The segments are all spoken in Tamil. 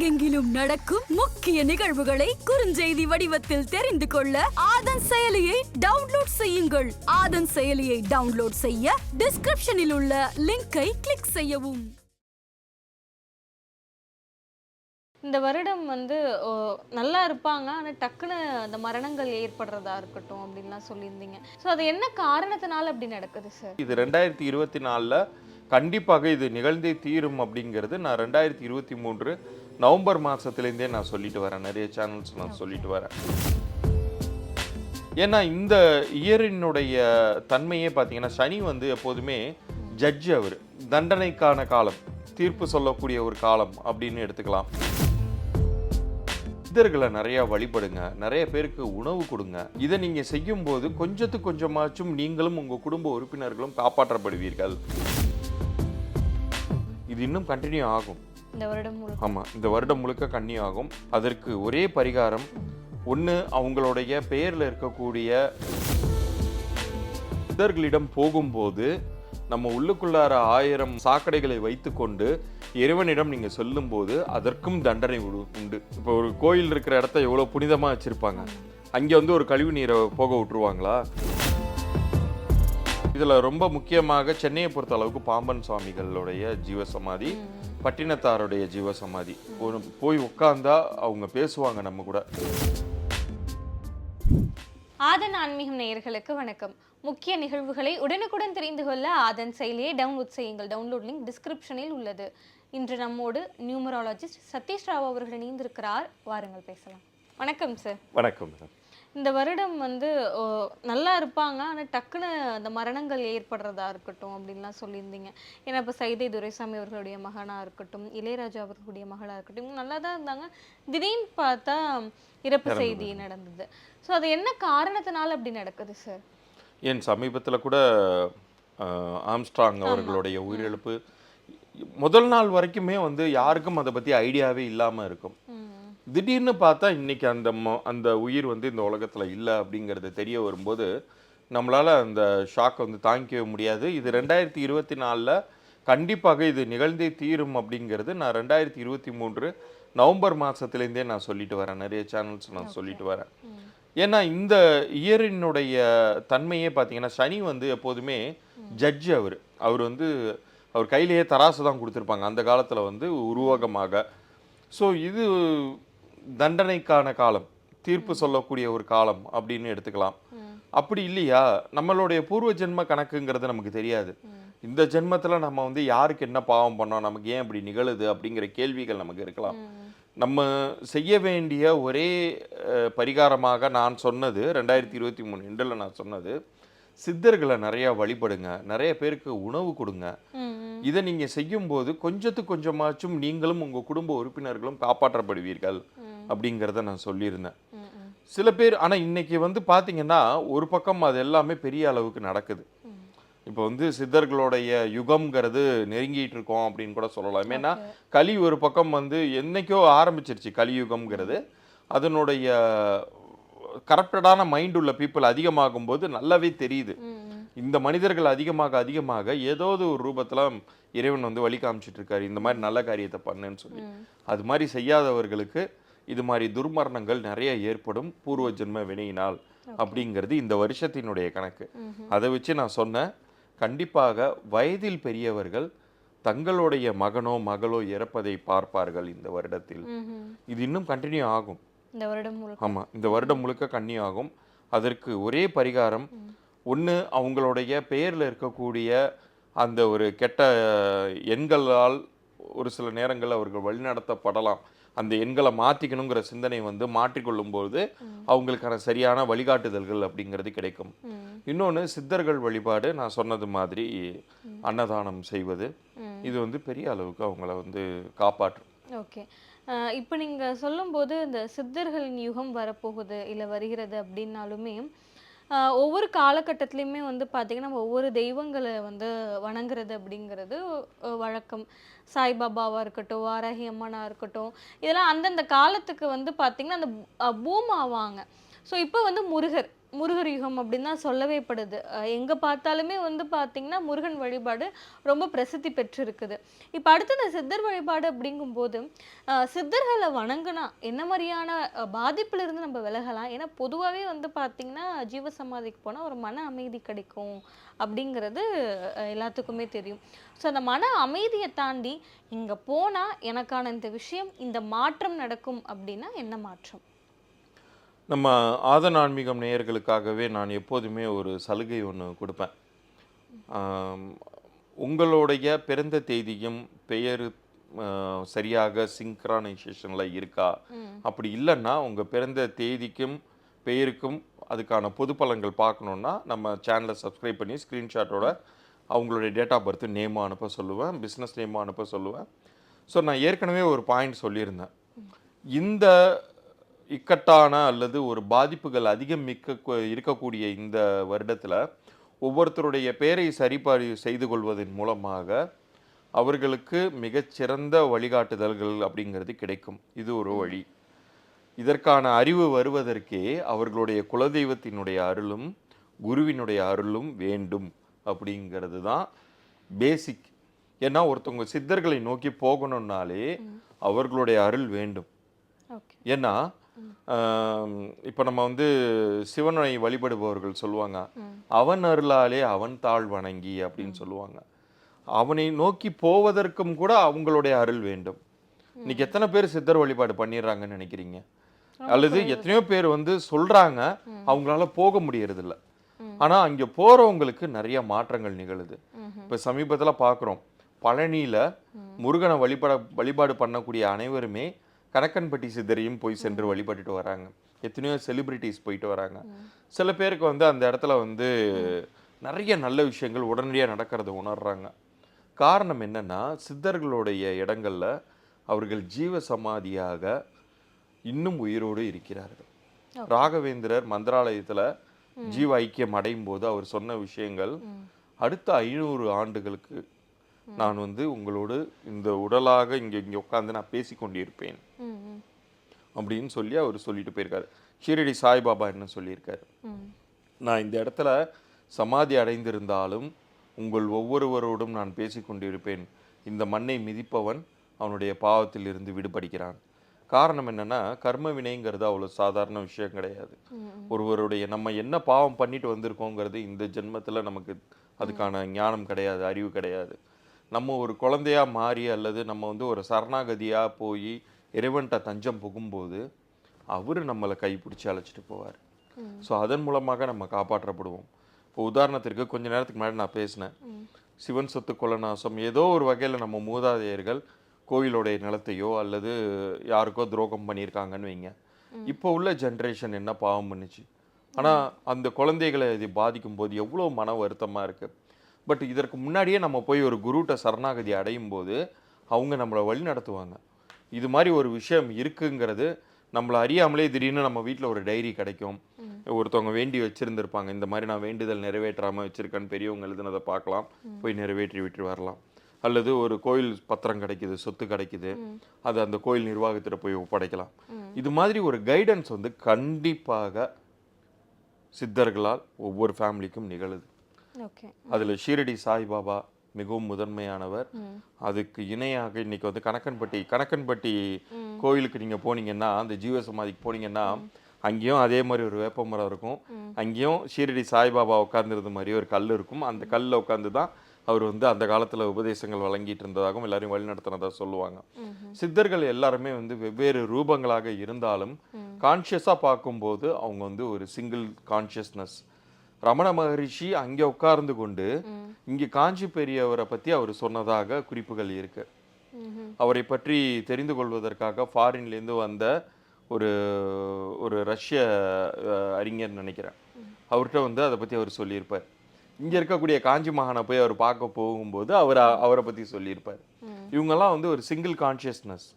உலகெங்கிலும் நடக்கும் முக்கிய நிகழ்வுகளை குறுஞ்செய்தி வடிவத்தில் தெரிந்து கொள்ள ஆதன் செயலியை டவுன்லோட் செய்யுங்கள். ஆதன் செயலியை டவுன்லோட் செய்ய டிஸ்கிரிப்ஷனில் உள்ள லிங்கை கிளிக் செய்யவும். இந்த வருடம் வந்து நல்லா இருப்பாங்க. ஆனால் டக்குன்னு அந்த மரணங்கள் ஏற்படுறதா இருக்கட்டும் அப்படின்லாம் சொல்லியிருந்தீங்க. ஸோ அது என்ன காரணத்தினால அப்படி நடக்குது சார் இது ரெண்டாயிரத்தி இருபத்தி நாலில் கண்டிப்பாக இது நிகழ்ந்தே தீரும் அப்படிங்கிறது நான் ரெண்டாயிரத்தி இருபத்தி மூன்று நவம்பர் மாதத்துலேருந்தே நான் சொல்லிட்டு வரேன். நிறைய சேனல்ஸ் நான் சொல்லிட்டு வரேன். ஏன்னா இந்த இயரினுடைய தன்மையே பார்த்தீங்கன்னா சனி வந்து எப்போதுமே ஜட்ஜ் அவர். தண்டனைக்கான காலம் தீர்ப்பு சொல்லக்கூடிய ஒரு காலம் அப்படின்னு எடுத்துக்கலாம். சித்தர்களை நிறைய வழிபடுங்க. நிறைய பேருக்கு உணவு கொடுங்க. இதை நீங்கள் செய்யும்போது கொஞ்சத்துக்கு கொஞ்சமாச்சும் நீங்களும் உங்கள் குடும்ப உறுப்பினர்களும் காப்பாற்றப்படுவீர்கள். இது இன்னும் கண்டினியூ ஆகும். இந்த வருடம் முழுக்க. ஆமா இந்த வருடம் முழுக்க கன்னியூ ஆகும் அதற்கு ஒரே பரிகாரம் ஒன்று அவங்களுடைய பெயர்ல இருக்கக்கூடிய சித்தர்களிடம் போகும்போது நம்ம உள்ளுக்குள்ளார ஆயிரம் சாக்கடைகளை வைத்துக்கொண்டு இறைவனிடம் நீங்க சொல்லும்போது அதற்கும் தண்டனை உண்டு- உண்டு. இப்போ ஒரு கோயில் இருக்கிற இடத்த எவ்வளவு புனிதமா வச்சிருப்பாங்க. அங்க வந்து ஒரு கழிவு நீரை போக விட்டுருவாங்களா? இதுல ரொம்ப முக்கியமாக சென்னையை பொறுத்த அளவுக்கு பாம்பன் சுவாமிகளுடைய ஜீவசமாதி பட்டினத்தாருடைய ஜீவசமாதி. ஒரு போய் உட்கார்ந்தா அவங்க பேசுவாங்க நம்ம கூட. ஆதன் ஆன்மீகம் நேயர்களுக்கு வணக்கம். முக்கிய நிகழ்வுகளை உடனுக்குடன் தெரிந்து கொள்ள ஆதன் செயலியை டவுன்லோட் செய்யுங்கள். டவுன்லோட் லிங்க் டிஸ்கிரிப்ஷனில் உள்ளது. இன்று நம்மோடு நியூமராலஜிஸ்ட் சதீஷ் ராவ் அவர்கள் இணைந்திருக்கிறார். வாருங்கள் பேசலாம். வணக்கம் சார். வணக்கம் மேடம் இந்த வருடம் வந்து நல்லா இருப்பாங்க. ஆனால் டக்குன்னு அந்த மரணங்கள் ஏற்படுறதா இருக்கட்டும் அப்படின்லாம் சொல்லியிருந்தீங்க. ஏன்னா இப்போ சைதை துரைசாமி அவர்களுடைய மகனாக இருக்கட்டும் இளையராஜா அவர்களுடைய மகளாக இருக்கட்டும் நல்லா தான் இருந்தாங்க. திடீர்னு பார்த்தா இறப்பு செய்தி நடந்தது. ஸோ அது என்ன காரணத்தினால அப்படி நடக்குது சார் ஏன் சமீபத்தில் கூட ஆம்ஸ்ட்ராங் அவர்களுடைய உயிரிழப்பு முதல் நாள் வரைக்குமே வந்து யாருக்கும் அதை பற்றி ஐடியாவே இல்லாமல் இருக்கும். திடீர்னு பார்த்தா இன்னைக்கு அந்த மொ- அந்த உயிர் வந்து இந்த உலகத்தில் இல்லை அப்படிங்கிறது தெரிய வரும்போது நம்மளால் அந்த ஷாக் வந்து தாங்கிக்கவே முடியாது. இது ரெண்டாயிரத்தி இருபத்தி நாலில் கண்டிப்பாக இது நிகழ்ந்தே தீரும் அப்படிங்கிறது நான் ரெண்டாயிரத்தி இருபத்தி மூன்று நவம்பர் மாதத்துலேருந்தே நான் சொல்லிட்டு வரேன். நிறைய சேனல்ஸ் நான் சொல்லிட்டு வரேன். ஏன்னா இந்த இயரினுடைய தன்மையே பார்த்தீங்கன்னா சனி வந்து எப்போதுமே ஜட்ஜ் அவர். அவர் வந்து அவர் கையிலேயே தராசு தான் கொடுத்துருப்பாங்க. அந்த காலத்தில் வந்து உருவகமாக. ஸோ இது தண்டனைக்கான காலம் தீர்ப்பு சொல்லக்கூடிய ஒரு காலம் அப்படின்னு எடுத்துக்கலாம். அப்படி இல்லையா? நம்மளுடைய பூர்வ ஜென்ம கணக்குங்கிறது நமக்கு தெரியாது. இந்த ஜென்மத்தில் நம்ம வந்து யாருக்கு என்ன பாவம் பண்ணோம் நமக்கு ஏன் இப்படி நிகழுது அப்படிங்கிற கேள்விகள் நமக்கு இருக்கலாம். நம்ம செய்ய வேண்டிய ஒரே பரிகாரமாக நான் சொன்னது ரெண்டாயிரத்தி இருபத்தி மூணு எண்டில் நான் சொன்னது சித்தர்களை நிறைய வழிபடுங்க நிறைய பேருக்கு உணவு கொடுங்க. இதை நீங்க செய்யும்போது கொஞ்சத்துக்கு கொஞ்சமாச்சும் நீங்களும் உங்க குடும்ப உறுப்பினர்களும் காப்பாற்றப்படுவீர்கள். அப்படிங்கிறத நான் சொல்லியிருந்தேன். சில பேர் ஆனா இன்னைக்கு வந்து பாத்தீங்கன்னா ஒரு பக்கம் அது எல்லாமே பெரிய அளவுக்கு நடக்குது. இப்போ வந்து சித்தர்களுடைய யுகம்ங்கிறது நெருங்கிட்டு இருக்கோம் அப்படின்னு கூட சொல்லலாம். ஏன்னா கலி ஒரு பக்கம் வந்து என்னைக்கோ ஆரம்பிச்சிருச்சு கலியுகம்ங்கிறது. அதனுடைய கரப்டடான மைண்ட் உள்ள பீப்புள் அதிகமாகும் போது நல்லாவே தெரியுது. இந்த மனிதர்கள் அதிகமாக அதிகமாக ஏதாவது ஒரு ரூபத்துல இறைவன் வந்து வழி காமிச்சிட்டு இருக்காரு. இந்த மாதிரி நல்ல காரியத்தை பண்ணுன்னு சொல்லி. அது மாதிரி செய்யாதவர்களுக்கு இது மாதிரி துர்மரணங்கள் நிறைய ஏற்படும் பூர்வ ஜென்ம வினையினால் அப்படிங்கிறது இந்த வருஷத்தினுடைய கணக்கு. அதை வச்சு நான் சொன்னேன். கண்டிப்பாக வயதில் பெரியவர்கள் தங்களுடைய மகனோ மகளோ இறப்பதை பார்ப்பார்கள் இந்த வருடத்தில். இது இன்னும் கண்டினியூ ஆகும். இந்த வருடம் முழுக்க. ஆமா இந்த வருடம் முழுக்க கன்னி ஆகும். அதற்கு ஒரே பரிகாரம் ஒன்று அவங்களுடைய பெயர்ல இருக்கக்கூடிய அந்த ஒரு கெட்ட எண்களால் ஒரு சில நேரங்கள் அவர்கள் வழிநடத்தப்படலாம். அந்த எண்களை மாற்றிக்கணுங்கிற சிந்தனை வந்து மாற்றிக்கொள்ளும்போது அவங்களுக்கான சரியான வழிகாட்டுதல்கள் அப்படிங்கிறது கிடைக்கும். இன்னொன்று சித்தர்கள் வழிபாடு நான் சொன்னது மாதிரி அன்னதானம் செய்வது. இது வந்து பெரிய அளவுக்கு அவங்கள வந்து காப்பாற்றும். ஓகே. இப்போ நீங்கள் சொல்லும்போது இந்த சித்தர்களின் யுகம் வரப்போகுது இல்லை வருகிறது அப்படின்னாலுமே ஒவ்வொரு காலகட்டத்துலேயுமே வந்து பார்த்திங்கன்னா நம்ம ஒவ்வொரு தெய்வங்களை வந்து வணங்குறது அப்படிங்கிறது வழக்கம். சாய்பாபாவாக இருக்கட்டும் வாராகி அம்மனாக இருக்கட்டும் இதெல்லாம் அந்தந்த காலத்துக்கு வந்து பார்த்திங்கன்னா அந்த பூமாவாங்க. ஸோ இப்போ வந்து முருகர். முருகர் யுகம் அப்படின்னு தான் சொல்லவே படுது. எங்க பார்த்தாலுமே வந்து பாத்தீங்கன்னா முருகன் வழிபாடு ரொம்ப பிரசித்தி பெற்றிருக்குது. இப்போ அடுத்து இந்த சித்தர் வழிபாடு அப்படிங்கும்போது சித்தர்களை வணங்கினா என்ன மாதிரியான அஹ், பாதிப்புல இருந்து நம்ம விலகலாம்? ஏன்னா பொதுவாகவே வந்து பாத்தீங்கன்னா ஜீவசமாதிக்கு போனால் ஒரு மன அமைதி கிடைக்கும் அப்படிங்கிறது எல்லாத்துக்குமே தெரியும். ஸோ அந்த மன அமைதியை தாண்டி இங்கே போனால் எனக்கான இந்த விஷயம் இந்த மாற்றம் நடக்கும் அப்படின்னா என்ன மாற்றம்? நம்ம ஆதன் ஆன்மீகம் நேயர்களுக்காகவே நான் எப்போதுமே ஒரு சலுகை ஒன்று கொடுப்பேன். உங்களுடைய பிறந்த தேதியும் பெயர் சரியாக சிங்க்ரானைசேஷனில் இருக்கா? அப்படி இல்லைன்னா உங்கள் பிறந்த தேதிக்கும் பெயருக்கும் அதுக்கான பொது பலன்கள் பார்க்கணுன்னா நம்ம சேனலை சப்ஸ்கிரைப் பண்ணி ஸ்க்ரீன்ஷாட்டோட அவங்களுடைய டேட் ஆஃப் பர்த் நேமும் அனுப்ப சொல்லுவேன் பிஸ்னஸ் நேமும் அனுப்ப சொல்லுவேன். ஸோ நான் ஏற்கனவே ஒரு பாயிண்ட் சொல்லியிருந்தேன். இந்த இக்கட்டான அல்லது ஒரு பாதிப்புகள் அதிகம் மிக்க இருக்கக்கூடிய இந்த வருடத்தில் ஒவ்வொருத்தருடைய பெயரை சரிபாடு செய்து கொள்வதன் மூலமாக அவர்களுக்கு மிகச்சிறந்த வழிகாட்டுதல்கள் அப்படிங்கிறது கிடைக்கும். இது ஒரு வழி. இதற்கான அறிவு வருவதற்கே அவர்களுடைய குலதெய்வத்தினுடைய அருளும் குருவினுடைய அருளும் வேண்டும் அப்படிங்கிறது தான் பேசிக் ஏன்னா ஒருத்தவங்க சித்தர்களை நோக்கி போகணும்னாலே அவர்களுடைய அருள் வேண்டும். ஏன்னா இப்போ நம்ம வந்து சிவனை வழிபடுபவர்கள் சொல்லுவாங்க அவன் அருளாலே அவன் தாழ் வணங்கி அப்படின்னு சொல்லுவாங்க. அவனை நோக்கி போவதற்கும் கூட அவங்களுடைய அருள் வேண்டும். இன்னைக்கு எத்தனை பேர் சித்தர் வழிபாடு பண்ணிடுறாங்கன்னு நினைக்கிறீங்க? அல்லது எத்தனையோ பேர் வந்து சொல்றாங்க அவங்களால போக முடியறதில்ல. ஆனா அங்க போறவங்களுக்கு நிறைய மாற்றங்கள் நிகழுது. இப்ப சமீபத்துல பார்க்குறோம் பழனியில முருகனை வழிபட வழிபாடு பண்ணக்கூடிய அனைவருமே கணக்கன்பட்டி சித்தரையும் போய் சென்று வழிபட்டுட்டு வராங்க. எத்தனையோ செலிபிரிட்டிஸ் போயிட்டு வராங்க. சில பேருக்கு வந்து அந்த இடத்துல வந்து நிறைய நல்ல விஷயங்கள் உடனடியாக நடக்கிறத உணர்றாங்க. காரணம் என்னன்னா சித்தர்களுடைய இடங்கள்ல அவர்கள் ஜீவ சமாதியாக இன்னும் உயிரோடு இருக்கிறார்கள். ராகவேந்திரர் மந்திராலயத்துல ஜீவ ஐக்கியம் அடையும் போது அவர் சொன்ன விஷயங்கள் அடுத்த ஐநூறு ஆண்டுகளுக்கு நான் வந்து உங்களோடு இந்த உடலாக இங்கே இங்கே உட்காந்து நான் பேசி கொண்டிருப்பேன் அப்படின்னு சொல்லி அவர் சொல்லிட்டு போயிருக்காரு. ஷீரடி சாய்பாபா என்ன சொல்லியிருக்காரு? நான் இந்த இடத்துல சமாதி அடைந்திருந்தாலும் உங்கள் ஒவ்வொருவரோடும் நான் பேசி கொண்டிருப்பேன் இந்த மண்ணை மிதிப்பவன் அவனுடைய பாவத்தில் இருந்து விடுபடுகிறான். காரணம் என்னன்னா கர்ம வினைங்கிறது அவ்வளோ சாதாரண விஷயம் கிடையாது. ஒருவருடைய நம்ம என்ன பாவம் பண்ணிட்டு வந்திருக்கோங்கிறது இந்த ஜென்மத்தில் நமக்கு அதுக்கான ஞானம் கிடையாது அறிவு கிடையாது. நம்ம ஒரு குழந்தையா மாறி அல்லது நம்ம வந்து ஒரு சரணாகதியா போய் இறைவன்கிட்ட தஞ்சம் புகும்போது அவர் நம்மளை கைப்பிடிச்சு அழைச்சிட்டு போவார். ஸோ அதன் மூலமாக நம்ம காப்பாற்றப்படுவோம். இப்போ உதாரணத்திற்கு கொஞ்ச நேரத்துக்கு முன்னாடி நான் பேசினேன். சிவன் சொத்து கொலநாசம் ஏதோ ஒரு வகையில் நம்ம மூதாதையர்கள் கோயிலுடைய நிலத்தையோ அல்லது யாருக்கோ துரோகம் பண்ணியிருக்காங்கன்னு வைங்க. இப்போ உள்ள ஜென்ரேஷன் என்ன பாவம் பண்ணுச்சு? ஆனால் அந்த குழந்தைகளை இது பாதிக்கும் போது எவ்வளோ மன வருத்தமாக இருக்கு? பட் இதற்கு முன்னாடியே நம்ம போய் ஒரு குருட்ட சரணாகதி அடையும் போது அவங்க நம்மளை வழி நடத்துவாங்க. இது மாதிரி ஒரு விஷயம் இருக்குங்கிறது நம்மளை அறியாமலே திடீர்னு நம்ம வீட்டில் ஒரு டைரி கிடைக்கும். ஒருத்தவங்க வேண்டி வச்சிருந்திருப்பாங்க. இந்த மாதிரி நான் வேண்டுதல் நிறைவேற்றாம வச்சிருக்கேன்னு பெரியவங்க எழுதுனதை பார்க்கலாம். போய் நிறைவேற்றி விட்டு வரலாம். அல்லது ஒரு கோயில் பத்திரம் கிடைக்குது சொத்து கிடைக்குது. அது அந்த கோயில் நிர்வாகத்திட்ட போய் ஒப்படைக்கலாம். இது மாதிரி ஒரு கைடன்ஸ் வந்து கண்டிப்பாக சித்தர்களால் ஒவ்வொரு ஃபேமிலிக்கும் நிகழுது. அதுல ஷீரடி சாய்பாபா மிகவும் முதன்மையானவர். அதுக்கு இணையாக இன்னைக்கு வந்து கணக்கன்பட்டி கணக்கன்பட்டி கோயிலுக்கு நீங்க போனீங்கன்னா அந்த ஜீவ சமாதிக்கு போனீங்கன்னா அங்கேயும் அதே மாதிரி ஒரு வேப்பமரம் இருக்கும். அங்கேயும் ஷீரடி சாய்பாபா உட்கார்ந்திருந்த மாதிரி ஒரு கல் இருக்கும். அந்த கல்லில் உட்கார்ந்து தான் அவர் வந்து அந்த காலத்துல உபதேசங்கள் வழங்கிட்டு இருந்ததாகவும் எல்லாரையும் வழிநடத்தினதா சொல்லுவாங்க. சித்தர்கள் எல்லாருமே வந்து வெவ்வேறு ரூபங்களாக இருந்தாலும் கான்ஷியஸா பார்க்கும்போது அவங்க வந்து ஒரு சிங்கிள் கான்ஷியஸ்னஸ் ரமண மகரிஷி அங்கே உட்கார்ந்து கொண்டு இங்கே காஞ்சி பெரியவரை பத்தி அவர் சொன்னதாக குறிப்புகள் இருக்கு. அவரை பற்றி தெரிந்து கொள்வதற்காக ஃபாரின்லேருந்து வந்த ஒரு ஒரு ரஷ்ய அறிஞர் நினைக்கிறேன். அவர்கிட்ட வந்து அதை பத்தி அவர் சொல்லியிருப்பார். இங்க இருக்கக்கூடிய காஞ்சி மகானை போய் அவர் பார்க்க போகும்போது அவர் அவரை பத்தி சொல்லியிருப்பார். இவங்கெல்லாம் வந்து ஒரு சிங்கிள் கான்ஷியஸ்னஸ்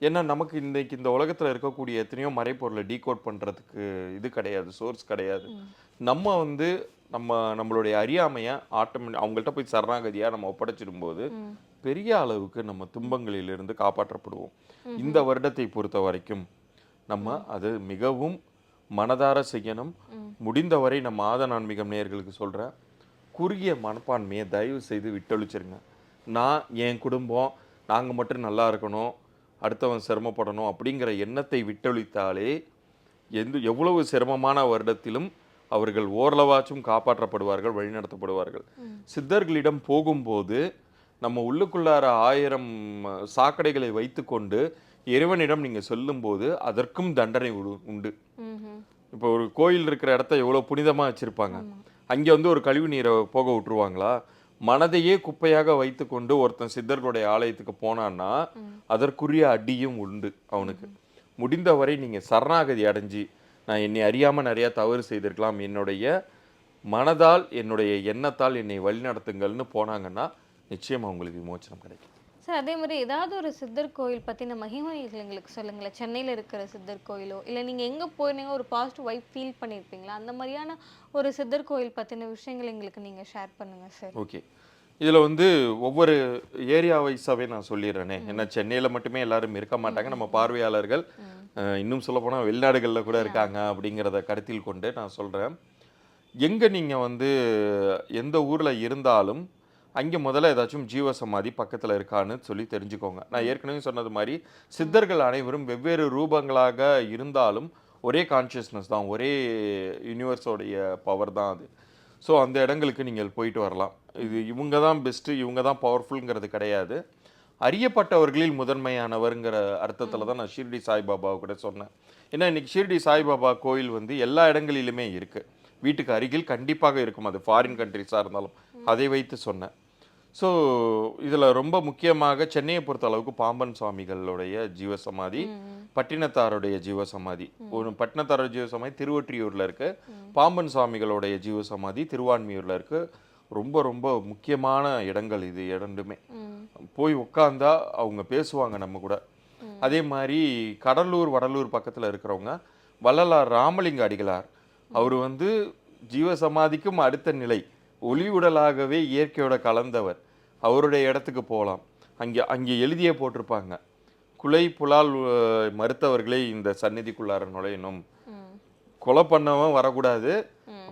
ஏன்னா நமக்கு இன்னைக்கு இந்த உலகத்துல இருக்கக்கூடிய எத்தனையோ மறைப்பொருளை டீகோட் பண்றதுக்கு இது கிடையாது சோர்ஸ் கிடையாது. நம்ம வந்து நம்ம நம்மளுடைய அறியாமைய ஆட்டோமே அவங்கள்ட்ட போய் சரணாகதியா நம்ம ஒப்படைச்சிடும்போது பெரிய அளவுக்கு நம்ம துன்பங்களிலிருந்து காப்பாற்றப்படுவோம். இந்த வருடத்தை பொறுத்த வரைக்கும் நம்ம அது மிகவும் மனதார செய்யணும். முடிந்தவரை நம்ம ஆதன் ஆன்மீகம் நேயர்களுக்கு சொல்கிறேன் குறுகிய மனப்பான்மையை தயவு செய்து விட்டொழிச்சிருங்க. நான் என் குடும்பம் நாங்கள் மட்டும் நல்லா இருக்கணும். அடுத்தவன் சிரமப்படணும் அப்படிங்கிற எண்ணத்தை விட்டொழித்தாலே எந்த எவ்வளவு சிரமமான வருடத்திலும் அவர்கள் ஓரளவாச்சும் காப்பாற்றப்படுவார்கள் வழிநடத்தப்படுவார்கள். சித்தர்களிடம் போகும்போது நம்ம உள்ளுக்குள்ளார ஆயிரம் சாக்கடைகளை வைத்துக்கொண்டு இறைவனிடம் நீங்கள் சொல்லும்போது அதற்கும் தண்டனை உண்டு-. இப்போ ஒரு கோயில் இருக்கிற இடத்த எவ்வளோ புனிதமாக வச்சுருப்பாங்க. அங்கே வந்து ஒரு கழிவு நீரை போக விட்டுருவாங்களா? மனதையே குப்பையாக வைத்துக்கொண்டு ஒருத்தன் சித்தர்களுடைய ஆலயத்துக்கு போனான்னா அதற்குரிய அடியும் உண்டு அவனுக்கு. முடிந்தவரை நீங்கள் சரணாகதி அடைஞ்சு நான் என்னை அறியாமல் நிறையா தவறு செய்திருக்கலாம் என்னுடைய மனதால் என்னுடைய எண்ணத்தால் என்னை வழிநடத்துங்கள்னு போனாங்கன்னா நிச்சயம் அவங்களுக்கு விமோச்சனம் கிடைக்கும். சார் அதே மாதிரி ஏதாவது ஒரு சித்தர் கோயில் பற்றின மகிமைகள் எங்களுக்கு சொல்லுங்களேன். சென்னையில் இருக்கிற சித்தர் கோயிலோ இல்லை நீங்கள் எங்கே போயிருந்தீங்க ஒரு பாசிட்டிவ் வைப் ஃபீல் பண்ணியிருப்பீங்களா அந்த மாதிரியான ஒரு சித்தர் கோயில் பற்றின விஷயங்கள் எங்களுக்கு நீங்கள் ஷேர் பண்ணுங்கள் சார் ஓகே இதில் வந்து ஒவ்வொரு ஏரியா வைஸாகவே நான் சொல்லிடுறேனே. ஏன்னா சென்னையில் மட்டுமே எல்லாரும் இருக்க மாட்டாங்க. நம்ம பார்வையாளர்கள் இன்னும் சொல்லப்போனால் வெளிநாடுகளில் கூட இருக்காங்க அப்படிங்கிறத கருத்தில் கொண்டு நான் சொல்கிறேன் எங்கே நீங்கள் வந்து எந்த ஊரில் இருந்தாலும் அங்கே முதல்ல ஏதாச்சும் ஜீவசமாதி பக்கத்தில் இருக்கான்னு சொல்லி தெரிஞ்சுக்கோங்க. நான் ஏற்கனவே சொன்னது மாதிரி சித்தர்கள் அனைவரும் வெவ்வேறு ரூபங்களாக இருந்தாலும் ஒரே கான்ஷியஸ்னஸ் தான் ஒரே யூனிவர்ஸோடைய பவர் தான் அது. ஸோ அந்த இடங்களுக்கு நீங்கள் போயிட்டு வரலாம். இது இவங்க தான் பெஸ்ட்டு இவங்க தான் பவர்ஃபுல்ங்கிறது கிடையாது. அறியப்பட்டவர்களில் முதன்மையானவருங்கிற அர்த்தத்தில் தான் நான் ஷிர்டி சாய்பாபாவை கூட சொன்னேன். ஏன்னா இன்றைக்கி ஷிர்டி சாய்பாபா கோயில் வந்து எல்லா இடங்களிலுமே இருக்குது வீட்டுக்கு அருகில் கண்டிப்பாக இருக்கும். அது ஃபாரின் கண்ட்ரிஸாக இருந்தாலும். அதை வைத்து சொன்னேன். ஸோ இதில் ரொம்ப முக்கியமாக சென்னையை பொறுத்த அளவுக்கு பாம்பன் சுவாமிகளுடைய ஜீவசமாதி பட்டினத்தாருடைய ஜீவசமாதி ஒரு பட்டினத்தாரோட ஜீவசமாதி திருவொற்றியூரில் இருக்கு. பாம்பன் சுவாமிகளுடைய ஜீவசமாதி திருவான்மியூரில் இருக்கு. ரொம்ப ரொம்ப முக்கியமான இடங்கள் இது இரண்டுமே. போய் உட்காந்தா அவங்க பேசுவாங்க நம்ம கூட. அதே மாதிரி கடலூர் வடலூர் பக்கத்தில் இருக்கிறவங்க வள்ளலார் ராமலிங்க அடிகளார் அவர் வந்து ஜீவசமாதிக்கும் அடுத்த நிலை. ஒளி உடலாகவே இயற்கையோட கலந்தவர். அவருடைய இடத்துக்கு போகலாம் அங்கே அங்கே எழுதியே போட்டிருப்பாங்க. குலை புலால் மறுத்தவர்களே இந்த சந்நிதிக்குள்ளார நுழையணும். கொலை பண்ணவன் வரக்கூடாது.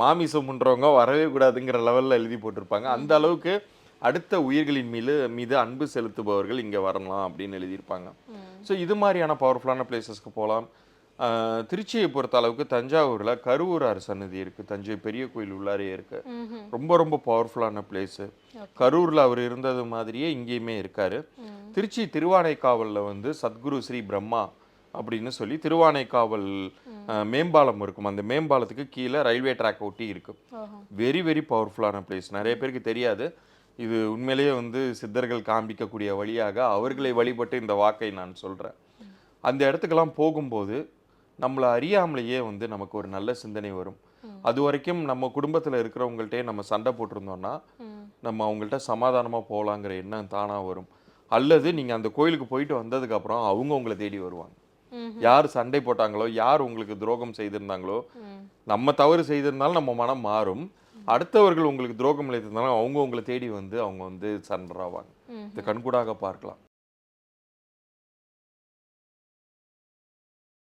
மாமிசம் பண்ணுறவங்க வரவே கூடாதுங்கிற லெவலில் எழுதி போட்டிருப்பாங்க. அந்த அளவுக்கு அடுத்த உயிர்களின் மீது மீது அன்பு செலுத்துபவர்கள் இங்கே வரலாம் அப்படின்னு எழுதியிருப்பாங்க. ஸோ இது மாதிரியான பவர்ஃபுல்லான பிளேசஸ்க்கு போகலாம். திருச்சியை பொறுத்த அளவுக்கு தஞ்சாவூர்ல கருவூரார் சன்னதி இருக்கு. தஞ்சை பெரிய கோயில் உள்ளாரே இருக்கு. ரொம்ப ரொம்ப பவர்ஃபுல்லான பிளேஸு கரூர்ல அவர் இருந்தது மாதிரியே இங்கேயுமே இருக்காரு. திருச்சி திருவானைக்காவல்ல வந்து சத்குரு ஸ்ரீ பிரம்மா அப்படின்னு சொல்லி திருவானைக்காவல் மேம்பாலம் இருக்கும். அந்த மேம்பாலத்துக்கு கீழே ரயில்வே ட்ராக் ஒட்டி இருக்கும் வெரி வெரி பவர்ஃபுல்லான பிளேஸ் நிறைய பேருக்கு தெரியாது. இது உண்மையிலேயே வந்து சித்தர்கள் காண்பிக்கக்கூடிய வழியாக அவர்களை வழிபட்டு இந்த வாக்கை நான் சொல்றேன். அந்த இடத்துக்கெல்லாம் போகும்போது நம்மளை அறியாமலேயே வந்து நமக்கு ஒரு நல்ல சிந்தனை வரும். அது வரைக்கும் நம்ம குடும்பத்தில் இருக்கிறவங்கள்ட்டே நம்ம சண்டை போட்டிருந்தோம்னா நம்ம அவங்கள்ட்ட சமாதானமாக போகலாங்கிற எண்ணம் தானாக வரும். அல்லது நீங்கள் அந்த கோயிலுக்கு போயிட்டு வந்ததுக்கப்புறம் அவங்க உங்களை தேடி வருவாங்க. யார் சண்டை போட்டாங்களோ யார் உங்களுக்கு துரோகம் செய்திருந்தாங்களோ நம்ம தவறு செய்திருந்தாலும் நம்ம மனம் மாறும். அடுத்தவர்கள் உங்களுக்கு துரோகம் இழைத்திருந்தாலும் அவங்க உங்களை தேடி வந்து அவங்க வந்து சண்டர் ஆவாங்க. இது கண்கூடாக பார்க்கலாம்.